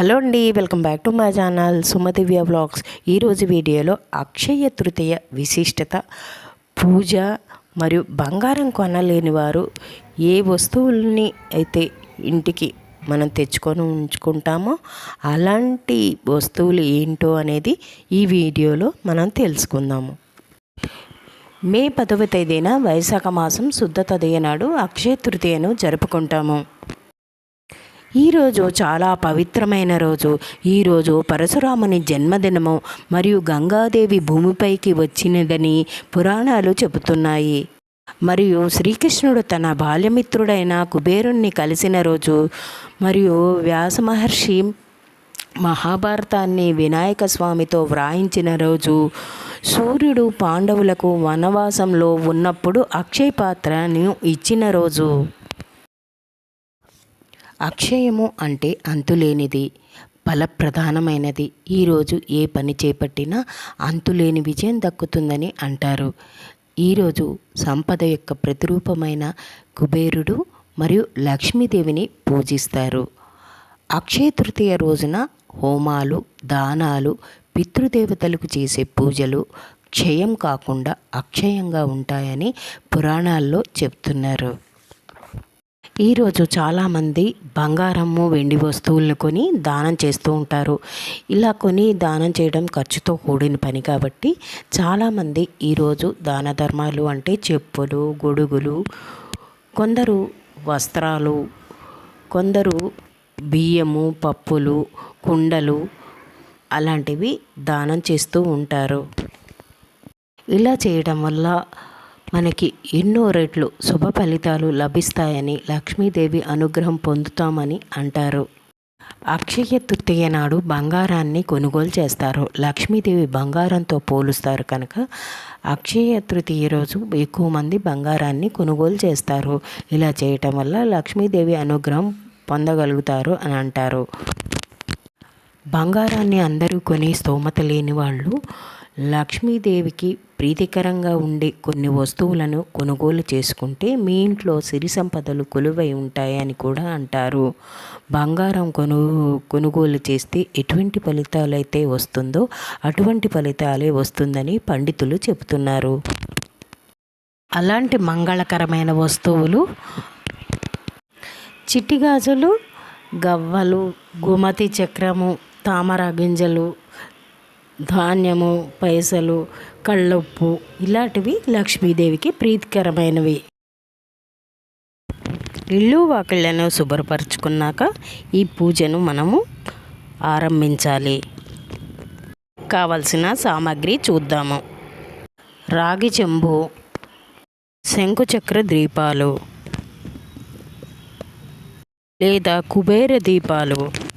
Hello అండి welcome back to my channel Sumadivya blogs ఈరోజు వీడియోలో అక్షయ తృతీయ విశిష్టత పూజ మరియు బంగారం కొనలేని వారు ఏ వస్తువుల్ని అయితే ఇంటికి మనం తెచ్చుకొని ఉంచుకుంటామో అలాంటి వస్తువులు ఏంటో అనేది ఈ వీడియోలో మనం తెలుసుకుందాము. మే పదవ తేదీన వైశాఖ మాసం శుద్ధ తదియ నాడు అక్షయ తృతీయను జరుపుకుంటాము. ఈరోజు చాలా పవిత్రమైన రోజు. ఈరోజు పరశురాముని జన్మదినము మరియు గంగాదేవి భూమిపైకి వచ్చినదని పురాణాలు చెబుతున్నాయి. మరియు శ్రీకృష్ణుడు తన బాల్యమిత్రుడైన కుబేరుణ్ణి కలిసిన రోజు మరియు వ్యాస మహర్షి మహాభారతాన్ని వినాయక స్వామితో వ్రాయించిన రోజు సూర్యుడు పాండవులకు వనవాసంలో ఉన్నప్పుడు అక్షయ పాత్రను ఇచ్చిన రోజు. అక్షయము అంటే అంతులేనిది ఫలప్రధానమైనది. ఈరోజు ఏ పని చేపట్టినా అంతులేని విజయం దక్కుతుందని అంటారు. ఈరోజు సంపద యొక్క ప్రతిరూపమైన కుబేరుడు మరియు లక్ష్మీదేవిని పూజిస్తారు. అక్షయ తృతీయ రోజున హోమాలు దానాలు పితృదేవతలకు చేసే పూజలు క్షయం కాకుండా అక్షయంగా ఉంటాయని పురాణాల్లో చెప్తున్నారు. ఈరోజు చాలామంది బంగారము వెండి వస్తువులను కొని దానం చేస్తూ ఉంటారు. ఇలా కొని దానం చేయడం ఖర్చుతో కూడిన పని కాబట్టి చాలామంది ఈరోజు దాన ధర్మాలు అంటే చెప్పులు గొడుగులు కొందరు వస్త్రాలు కొందరు బియ్యము పప్పులు కుండలు అలాంటివి దానం చేస్తూ ఉంటారు. ఇలా చేయడం వల్ల మనకి ఎన్నో రెట్లు శుభ ఫలితాలు లభిస్తాయని లక్ష్మీదేవి అనుగ్రహం పొందుతామని అంటారు. అక్షయ తృతీయ నాడు బంగారాన్ని కొనుగోలు చేస్తారు. లక్ష్మీదేవి బంగారంతో పోలుస్తారు కనుక అక్షయ తృతీయ రోజు ఎక్కువ మంది బంగారాన్ని కొనుగోలు చేస్తారు. ఇలా చేయటం వల్ల లక్ష్మీదేవి అనుగ్రహం పొందగలుగుతారు అని అంటారు. బంగారాన్ని అందరూ కొని స్తోమత లేని వాళ్ళు లక్ష్మీదేవికి ప్రీతికరంగా ఉండే కొన్ని వస్తువులను కొనుగోలు చేసుకుంటే మీ ఇంట్లో సిరి సంపదలు కొలువై ఉంటాయని కూడా అంటారు. బంగారం కొను కొనుగోలు చేస్తే ఎటువంటి ఫలితాలు అయితే వస్తుందో అటువంటి ఫలితాలే వస్తుందని పండితులు చెబుతున్నారు. అలాంటి మంగళకరమైన వస్తువులు చిట్టిగాజులు గవ్వలు గుమతి చక్రము తామర గింజలు ధాన్యము పైసలు కళ్ళొప్పు ఇలాంటివి లక్ష్మీదేవికి ప్రీతికరమైనవి. ఇల్లు వాకిళ్ళను శుభ్రపరచుకున్నాక ఈ పూజను మనము ఆరంభించాలి. కావలసిన సామాగ్రి చూద్దాము. రాగి చెంబు శంకుచక్ర దీపాలు లేదా కుబేర దీపాలు.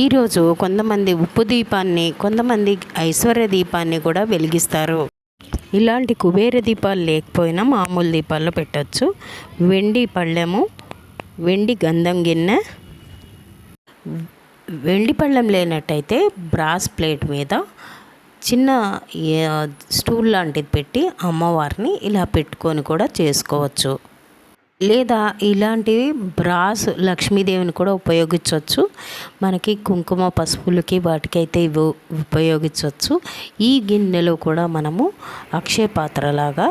ఈరోజు కొంతమంది ఉప్పు దీపాన్ని కొంతమంది ఐశ్వర్య దీపాన్ని కూడా వెలిగిస్తారు. ఇలాంటి కుబేర దీపాలు లేకపోయినా మామూలు దీపాల్లో పెట్టచ్చు. వెండి పళ్ళెము వెండి గంధం గిన్నె వెండి పళ్ళెం లేనట్టయితే బ్రాస్ ప్లేట్ మీద చిన్న స్టూల్ లాంటిది పెట్టి అమ్మవారిని ఇలా పెట్టుకొని కూడా చేసుకోవచ్చు. లేదా ఇలాంటివి బ్రాస్ లక్ష్మీదేవిని కూడా ఉపయోగించవచ్చు. మనకి కుంకుమ పసుపులకి వాటికైతే ఇవి ఉపయోగించవచ్చు. ఈ గిన్నెలో కూడా మనము అక్షయ పాత్రలాగా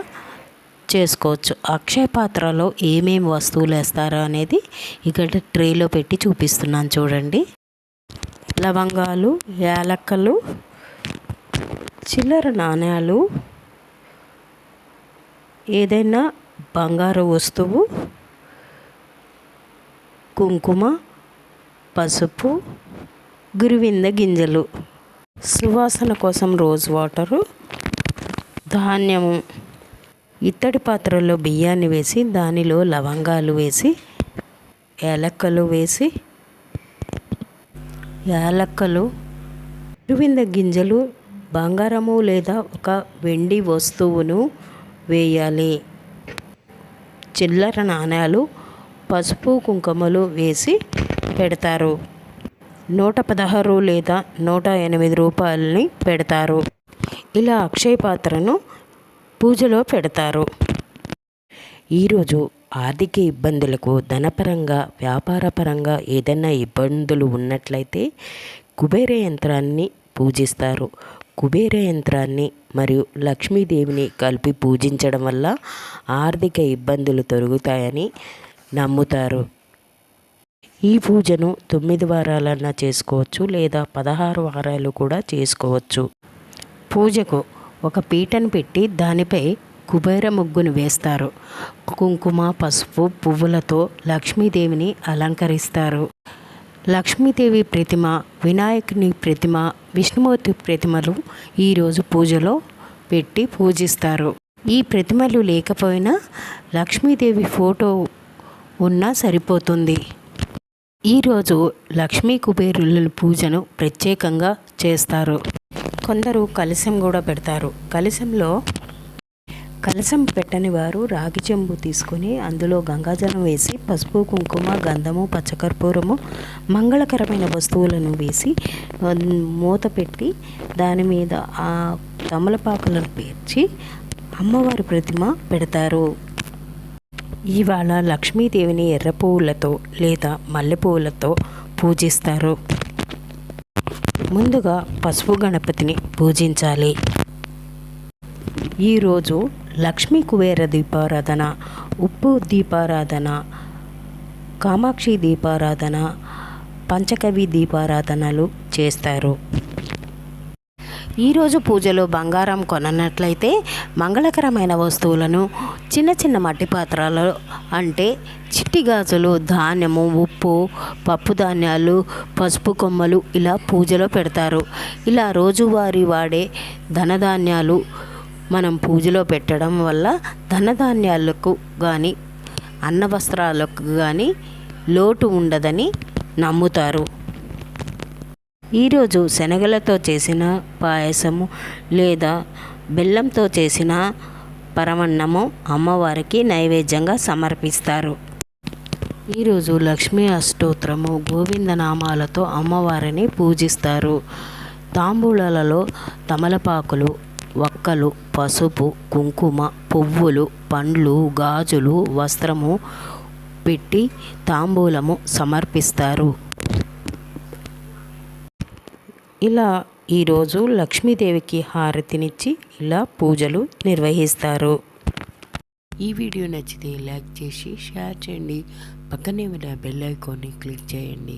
చేసుకోవచ్చు. అక్షయ పాత్రలో ఏమేమి వస్తువులు వేస్తారో అనేది ఇక్కడ ట్రేలో పెట్టి చూపిస్తున్నాను చూడండి. లవంగాలు యాలక్కలు చిల్లర నాణ్యాలు ఏదైనా బంగారు వస్తువు కుంకుమ పసుపు గురువింద గింజలు. సువాసన కోసం రోజ్ వాటరు ధాన్యము. ఇత్తడి పాత్రలో బియ్యాన్ని వేసి దానిలో లవంగాలు వేసి యాలక్కలు వేసి యాలక్కలు గురువింద గింజలు బంగారము లేదా ఒక వెండి వస్తువును వేయాలి. చిల్లర నాణాలు పసుపు కుంకుమలు వేసి పెడతారు. నూట పదహారు లేదా నూట ఎనిమిది రూపాయలని పెడతారు. ఇలా అక్షయ పాత్రను పూజలో పెడతారు. ఈరోజు ఆర్థిక ఇబ్బందులకు ధనపరంగా వ్యాపారపరంగా ఏదైనా ఇబ్బందులు ఉన్నట్లయితే కుబేర యంత్రాన్ని పూజిస్తారు. కుబేర యంత్రాన్ని మరియు లక్ష్మీదేవిని కలిపి పూజించడం వల్ల ఆర్థిక ఇబ్బందులు తొలగుతాయని నమ్ముతారు. ఈ పూజను తొమ్మిది వారాలన్నా చేసుకోవచ్చు లేదా పదహారు వారాలు కూడా చేసుకోవచ్చు. పూజకు ఒక పీటను పెట్టి దానిపై కుబేర ముగ్గును వేస్తారు. కుంకుమ పసుపు పువ్వులతో లక్ష్మీదేవిని అలంకరిస్తారు. లక్ష్మీదేవి ప్రతిమ వినాయకుని ప్రతిమ విష్ణుమూర్తి ప్రతిమలు ఈరోజు పూజలో పెట్టి పూజిస్తారు. ఈ ప్రతిమలు లేకపోయినా లక్ష్మీదేవి ఫోటో ఉన్నా సరిపోతుంది. ఈరోజు లక్ష్మీ కుబేరుల పూజను ప్రత్యేకంగా చేస్తారు. కొందరు కలశం కూడా పెడతారు. కలశంలో కలశం పెట్టని వారు రాగి చెంబు తీసుకొని అందులో గంగాజలం వేసి పసుపు కుంకుమ గంధము పచ్చకర్పూరము మంగళకరమైన వస్తువులను వేసి మూత పెట్టి దాని మీద ఆ తమలపాకులను పేర్చి అమ్మవారి ప్రతిమ పెడతారు. ఇవాళ లక్ష్మీదేవిని ఎర్ర పువ్వులతో లేదా మల్లె పువ్వులతో పూజిస్తారు. ముందుగా పసుపు గణపతిని పూజించాలి. ఈరోజు లక్ష్మీ కుబేర దీపారాధన ఉప్పు దీపారాధన కామాక్షి దీపారాధన పంచకవి దీపారాధనలు చేస్తారు. ఈరోజు పూజలో బంగారం కొననట్లయితే మంగళకరమైన వస్తువులను చిన్న చిన్న మట్టి పాత్రలు అంటే చిట్టి గాజులు ధాన్యము ఉప్పు పప్పు ధాన్యాలు పసుపు కొమ్మలు ఇలా పూజలో పెడతారు. ఇలా రోజువారీ వాడే ధనధాన్యాలు మనం పూజలో పెట్టడం వల్ల ధనధాన్యాలకు కానీ అన్న వస్త్రాలకు కానీ లోటు ఉండదని నమ్ముతారు. ఈరోజు శనగలతో చేసిన పాయసము లేదా బెల్లంతో చేసిన పరమన్నము అమ్మవారికి నైవేద్యంగా సమర్పిస్తారు. ఈరోజు లక్ష్మీ అష్టోత్తరము గోవిందనామాలతో అమ్మవారిని పూజిస్తారు. తాంబూలాలలో తమలపాకులు వక్కలు పసుపు కుంకుమ పువ్వులు పండ్లు గాజులు వస్త్రము పెట్టి తాంబూలము సమర్పిస్తారు. ఇలా ఈరోజు లక్ష్మీదేవికి హారతినిచ్చి ఇలా పూజలు నిర్వహిస్తారు. ఈ వీడియో నచ్చితే లైక్ చేసి షేర్ చేయండి. పక్కనే ఉన్న బెల్ ఐకాన్ని క్లిక్ చేయండి.